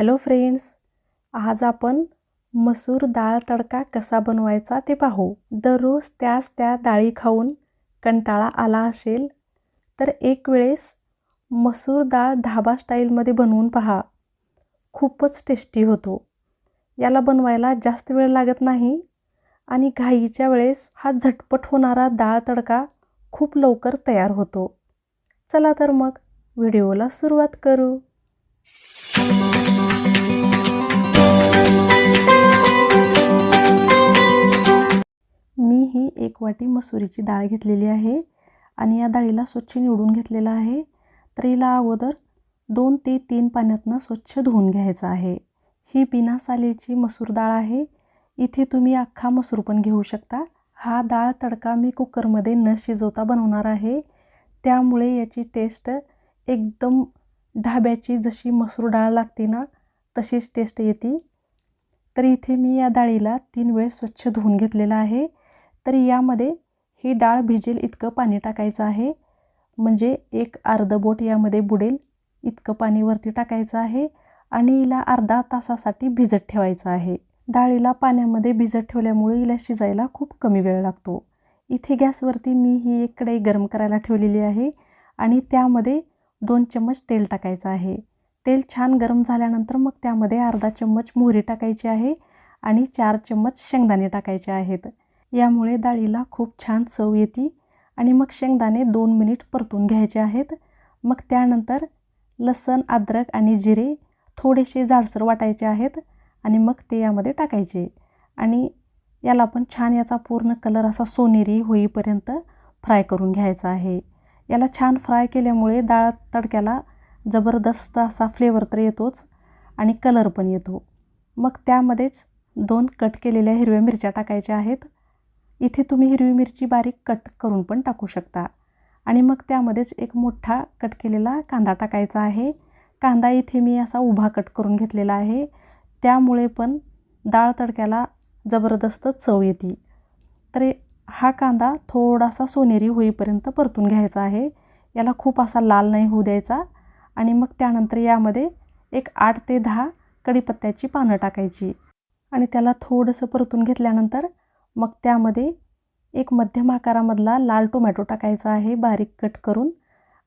Hello friends आज आपण मसूर डाळ तडका कसा बनवायचा ते पाहू. दररोज त्याच त्या डाळी खाऊन कंटाळा आला असेल तर एक वेळेस मसूर डाळ ढाबा स्टाईलमध्ये बनवून पहा. खूपच टेस्टी होतो. याला बनवायला जास्त वेळ लागत नाही आणि घाईच्या वेळेस हा झटपट होणारा डाळ तडका खूप लवकर तयार होतो. चला तर मग व्हिडिओला सुरुवात करू. एक वाटी मसुरीची डाळ घेतलेली आहे आणि या डाळीला स्वच्छ निवडून घेतलेलं आहे. तर हिला अगोदर दोन ते तीन पाण्यातनं स्वच्छ धुवून घ्यायचं आहे. ही बिना सालीची मसूर डाळ आहे. इथे तुम्ही अख्खा मसूर पण घेऊ शकता. हा डाळ तडका मी कुकरमध्ये न शिजवता बनवणार आहे. त्यामुळे याची टेस्ट एकदम ढाब्याची जशी मसूर डाळ लागते ना तशीच टेस्ट येते. तर इथे मी या डाळीला तीन वेळ स्वच्छ धुवून घेतलेलं आहे. तर यामध्ये ही डाळ भिजेल इतकं पाणी टाकायचं आहे. म्हणजे एक अर्धं बोट यामध्ये बुडेल इतकं पाणी वरती टाकायचं आहे आणि हिला अर्धा तासासाठी भिजत ठेवायचं आहे. डाळीला पाण्यामध्ये भिजत ठेवल्यामुळे हिला शिजायला खूप कमी वेळ लागतो. इथे गॅसवरती मी ही एक कढई गरम करायला ठेवलेली आहे आणि त्यामध्ये दोन चम्मच तेल टाकायचं आहे. तेल छान गरम झाल्यानंतर मग त्यामध्ये अर्धा चम्मच मोहरी टाकायची आहे आणि चार चम्मच शेंगदाणे टाकायचे आहेत. यामुळे डाळीला खूप छान चव येते आणि मग शेंगदाणे दोन मिनिट परतून घ्यायचे आहेत. मग त्यानंतर लसण अद्रक आणि जिरे थोडेसे जाडसर वाटायचे आहेत आणि मग ते यामध्ये टाकायचे. आणि याला पण छान याचा पूर्ण कलर असा सोनेरी होईपर्यंत फ्राय करून घ्यायचा आहे. याला छान फ्राय केल्यामुळे डाळ तडक्याला जबरदस्त असा फ्लेवर तर येतोच आणि कलर पण येतो. मग त्यामध्येच दोन कट केलेल्या हिरव्या मिरच्या टाकायच्या आहेत. इथे तुम्ही हिरवी मिरची बारीक कट करून पण टाकू शकता. आणि मग त्यामध्येच एक मोठा कट केलेला कांदा टाकायचा आहे. कांदा इथे मी असा उभा कट करून घेतलेला आहे. त्यामुळे पण डाळ तडक्याला जबरदस्त चव येते. तर हा कांदा थोडासा सोनेरी होईपर्यंत परतून घ्यायचा आहे. याला खूप असा लाल नाही होऊ द्यायचा. आणि मग त्यानंतर यामध्ये एक आठ ते दहा कढीपत्त्याची पानं टाकायची. आणि त्याला थोडंसं परतून घेतल्यानंतर मग त्यामध्ये एक मध्यम आकारामधला लाल टोमॅटो टाकायचा आहे बारीक कट करून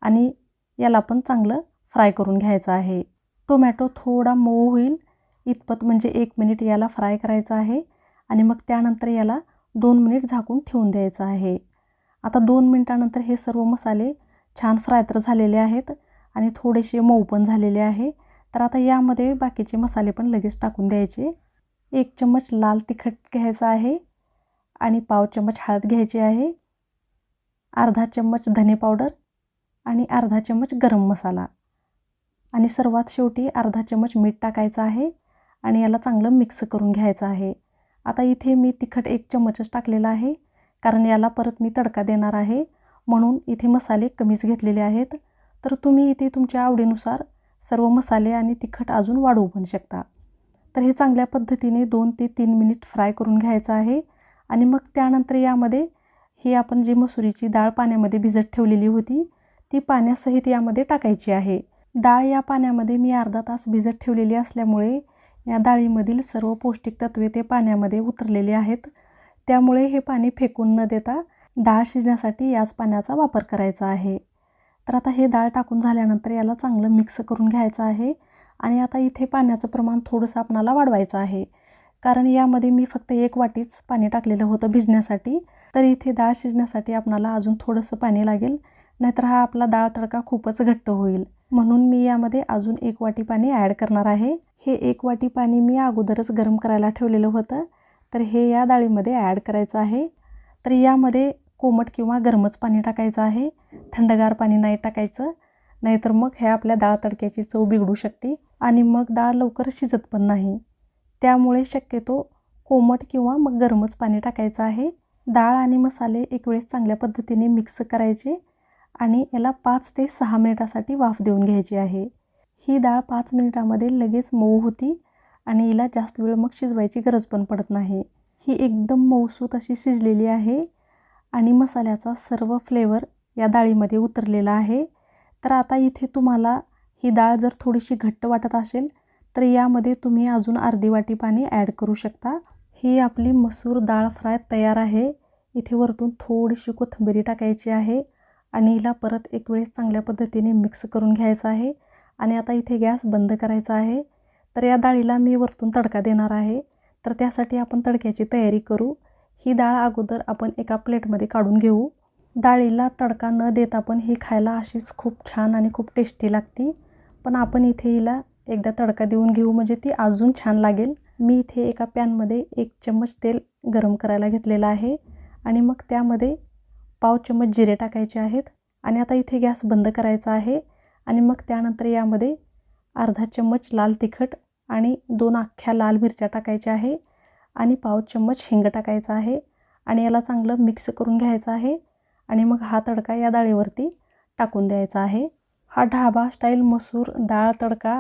आणि याला पण चांगलं फ्राय करून घ्यायचं आहे. टोमॅटो थोडा मऊ होईल इतपत म्हणजे एक मिनिट याला फ्राय करायचं आहे आणि मग त्यानंतर याला दोन मिनिट झाकून ठेवून द्यायचं आहे. आता दोन मिनटानंतर हे सर्व मसाले छान फ्राय तर झालेले आहेत आणि थोडेसे मऊ पण झालेले आहे. तर आता यामध्ये बाकीचे मसाले पण लगेच टाकून द्यायचे. एक चम्मच लाल तिखट घ्यायचं आहे. आणि पाव चम्मच हळद घ्यायची आहे. अर्धा चम्मच धने पावडर आणि अर्धा चम्मच गरम मसाला. आणि सर्वात शेवटी अर्धा चम्मच मीठ टाकायचं आहे आणि याला चांगलं मिक्स करून घ्यायचं आहे. आता इथे मी तिखट एक चम्मचच टाकलेला आहे कारण याला परत मी तडका देणार आहे. म्हणून इथे मसाले कमीच घेतलेले आहेत. तर तुम्ही इथे तुमच्या आवडीनुसार सर्व मसाले आणि तिखट अजून वाढवू पण शकता. तर हे चांगल्या पद्धतीने दोन ते तीन मिनिट फ्राय करून घ्यायचं आहे. आणि मग त्यानंतर यामध्ये ही आपण जी मसुरीची डाळ पाण्यामध्ये भिजत ठेवलेली होती ती पाण्यासहित यामध्ये टाकायची आहे. डाळ या पाण्यामध्ये मी अर्धा तास भिजत ठेवलेली असल्यामुळे या डाळीमधील सर्व पौष्टिक तत्वे ते पाण्यामध्ये उतरलेले आहेत. त्यामुळे हे पाणी फेकून न देता डाळ शिजण्यासाठी याच पाण्याचा वापर करायचा आहे. तर आता हे डाळ टाकून झाल्यानंतर याला चांगलं मिक्स करून घ्यायचं आहे आणि आता इथे पाण्याचं प्रमाण थोडंसं आपणाला वाढवायचं आहे. कारण यामध्ये मी फक्त एक वाटीच पाणी टाकलेलं होतं भिजण्यासाठी. तर इथे डाळ शिजण्यासाठी आपणाला अजून थोडंसं पाणी लागेल नाहीतर हा आपला डाळ तडका खूपच घट्ट होईल. म्हणून मी यामध्ये अजून एक वाटी पाणी ॲड करणार आहे. हे एक वाटी पाणी मी अगोदरच गरम करायला ठेवलेलं होतं. तर हे या डाळीमध्ये ॲड करायचं आहे. तर यामध्ये कोमट किंवा गरमच पाणी टाकायचं आहे. थंडगार पाणी नाही टाकायचं नाहीतर मग हे आपल्या डाळ तडक्याची चव बिघडू शकते आणि मग डाळ लवकर शिजत पण नाही. त्यामुळे शक्यतो कोमट किंवा मग गरमच पाणी टाकायचं आहे. डाळ आणि मसाले एक वेळेस चांगल्या पद्धतीने मिक्स करायचे आणि याला पाच ते सहा मिनिटासाठी वाफ देऊन घ्यायची आहे. ही डाळ पाच मिनिटामध्ये लगेच मऊ होती आणि हिला जास्त वेळ मग शिजवायची गरज पण पडत नाही. ही एकदम मऊसूत अशी शिजलेली आहे आणि मसाल्याचा सर्व फ्लेवर या डाळीमध्ये उतरलेला आहे. तर आता इथे तुम्हाला ही डाळ जर थोडीशी घट्ट वाटत असेल तर यामध्ये तुम्ही अजून अर्धी वाटी पाणी ॲड करू शकता. ही आपली मसूर डाळ फ्राय तयार आहे. इथे वरतून थोडीशी कोथिंबिरी टाकायची आहे आणि हिला परत एक वेळेस चांगल्या पद्धतीने मिक्स करून घ्यायचं आहे. आणि आता इथे गॅस बंद करायचा आहे. तर या डाळीला मी वरतून तडका देणार आहे. तर त्यासाठी आपण तडक्याची तयारी करू. ही डाळ अगोदर आपण एका प्लेटमध्ये काढून घेऊ. डाळीला तडका न देता पण ही खायला अशीच खूप छान आणि खूप टेस्टी लागती. पण आपण इथे हिला एकदा तडका देऊन घेऊ म्हणजे ती अजून छान लागेल. मी इथे एका पॅनमध्ये एक चम्मच तेल गरम करायला घेतलेलं आहे आणि मग त्यामध्ये पाव चम्मच जिरे टाकायचे आहेत आणि आता इथे गॅस बंद करायचा आहे आणि मग त्यानंतर यामध्ये अर्धा चम्मच लाल तिखट आणि दोन अख्ख्या लाल मिरच्या टाकायच्या आहे आणि पाव चम्मच हिंग टाकायचा आहे आणि याला चांगलं मिक्स करून घ्यायचं आहे आणि मग हा तडका या डाळीवरती टाकून द्यायचा आहे. हा ढाबा स्टाईल मसूर डाळ तडका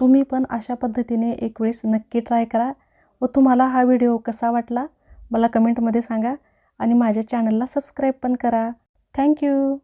तुम्ही पण अशा पद्धतीने एक वेळेस नक्की ट्राय करा. व तुम्हाला हा व्हिडिओ कसा वाटला मला कमेंटमध्ये सांगा. आणि माझ्या चॅनलला सबस्क्राईब पण करा. थँक्यू